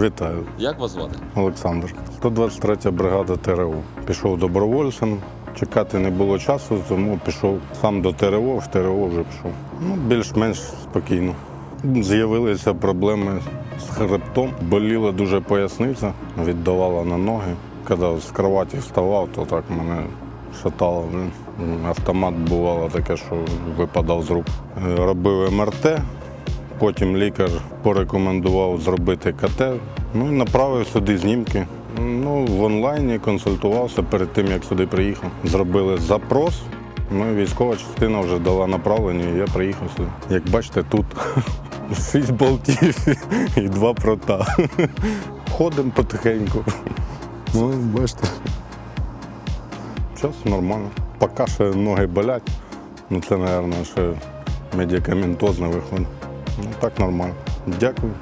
Вітаю, Як вас звати? Олександр. 123 бригада ТРО. Пішов добровольцем. Чекати не було часу, тому пішов сам до ТРО, в ТРО вже пішов. Ну, більш-менш спокійно. З'явилися проблеми з хребтом. Боліла дуже поясниця, віддавала на ноги. Коли з кроваті вставав, то так мене шатало. Автомат бувало таке, що випадав з рук. Е, Робив МРТ, Потім лікар порекомендував зробити КТ. Ну і направив сюди знімки. Ну, в онлайні консультувався перед тим, як сюди приїхав. Зробили запрос. Ну і військова частина вже дала направлення, і я приїхав сюди. Як бачите, тут шість болтів і два прота. Ходимо потихеньку. Ну, бачите. Зараз нормально. Поки ще ноги болять. Ну це, мабуть, ще медикаментозно виходить. Ну так нормально. Дякую.